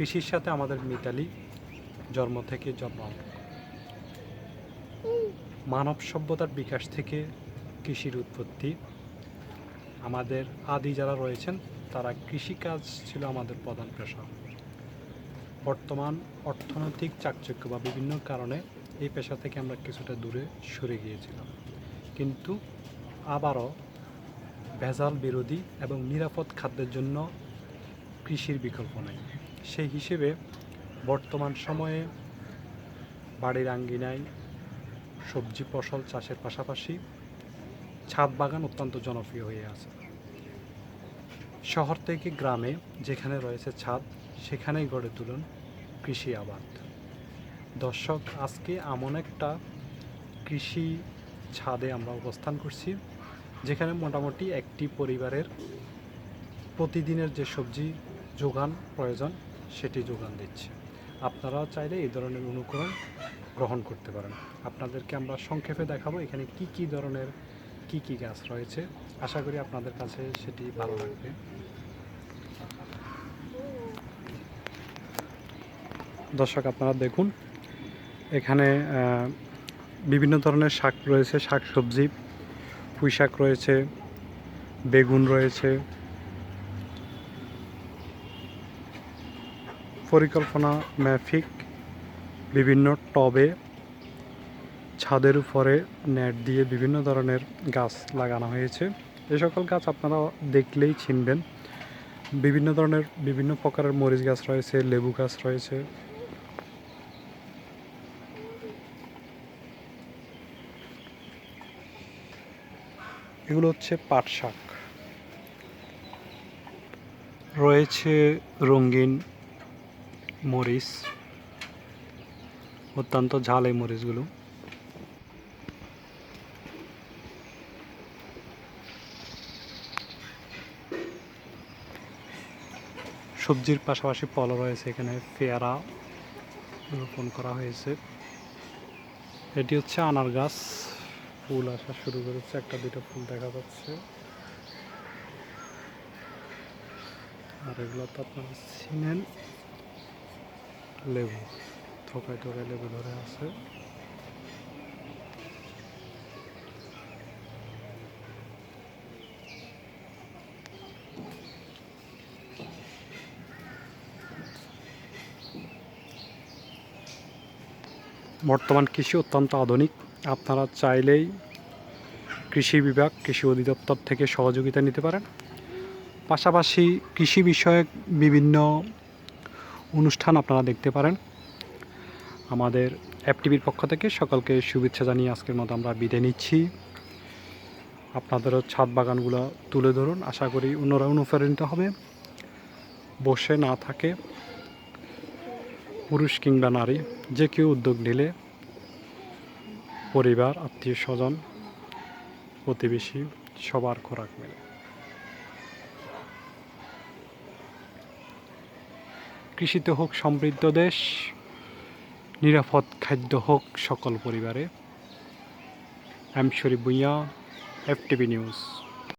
কৃষির সাথে আমাদের মিতালি জন্ম থেকে জন্ম মানব সভ্যতার বিকাশ থেকে কৃষির উৎপত্তি। আমাদের আদি যারা রয়েছেন, তারা কৃষিকাজ ছিল আমাদের প্রধান পেশা। বর্তমান অর্থনৈতিক চাকচক্য বা বিভিন্ন কারণে এই পেশা থেকে আমরা কিছুটা দূরে সরে গিয়েছিলাম। কিন্তু আবারও ভেজাল বিরোধী এবং নিরাপদ খাদ্যের জন্য কৃষির বিকল্প নেই। সেই হিসেবে বর্তমান সময়ে বাড়ির আঙ্গিনায় সবজি ফসল চাষের পাশাপাশি ছাদ বাগান অত্যন্ত জনপ্রিয় হয়ে আছে। শহর থেকে গ্রামে যেখানে রয়েছে ছাদ, সেখানেই গড়ে তুলুন কৃষি আবাদ। দর্শক, আজকে এমন একটা কৃষি ছাদে আমরা অবস্থান করছি, যেখানে মোটামুটি একটি পরিবারের প্রতিদিনের যে সবজি যোগান প্রয়োজন সেটি যোগান দিচ্ছে। আপনারাও চাইলে এই ধরনের অনুকরণ গ্রহণ করতে পারেন। আপনাদেরকে আমরা সংক্ষেপে দেখাবো এখানে কি কি ধরনের, কি কি গাছ রয়েছে। আশা করি আপনাদের কাছে সেটি ভালো লাগবে। দর্শক, আপনারা দেখুন, এখানে বিভিন্ন ধরনের শাক রয়েছে শাক সবজি পুঁই শাক রয়েছে, বেগুন রয়েছে পরিকল্পনা ম্যাফিক, বিভিন্ন টবে ছাদের উপরে নেট দিয়ে বিভিন্ন ধরনের গাছ লাগানো হয়েছে। এই সকল গাছ আপনারা দেখলেই চিনবেন। বিভিন্ন ধরনের, বিভিন্ন প্রকারের মরিচ গাছ রয়েছে, লেবু গাছ রয়েছে। এগুলো হচ্ছে পাট শাক। রয়েছে রঙিন মরিচ, অত্যন্ত ঝাল এই মরিচগুলো। সবজির পাশাপাশি ফলও রয়েছে, এখানে পেয়ারা রোপণ করা হয়েছে। এটি হচ্ছে আনার গাছ। ফুল আসা শুরু করেছে, একটা দুটো ফুল দেখা যাচ্ছে। আর এগুলো তো আপনারা চিনেন। লেবু, থোকায় থোকায় লেবু ধরে আছে। বর্তমান কৃষি অত্যন্ত আধুনিক। আপনারা চাইলেই কৃষি বিভাগ, কৃষি অধিদপ্তর থেকে সহযোগিতা নিতে পারেন। পাশাপাশি কৃষি বিষয়ক বিভিন্ন অনুষ্ঠান আপনারা দেখতে পারেন। আমাদের এফটিভির পক্ষ থেকে সকলকে শুভেচ্ছা জানিয়ে আজকের মতো আমরা বিদায় নিচ্ছি। আপনাদেরও ছাদ বাগানগুলো তুলে ধরুন। আশা করি অন্যরা অনুপ্রাণিত হবে। বসে না থাকে পুরুষ কিংবা নারী, যে কেউ উদ্যোগ নিলে পরিবার, আত্মীয় স্বজন, প্রতিবেশী সবার খোরাক মেলে। কৃষিতে হোক সমৃদ্ধ দেশ নিরাপদ খাদ্য হোক সকল পরিবারে। M Sharif Bhuiyan FTV news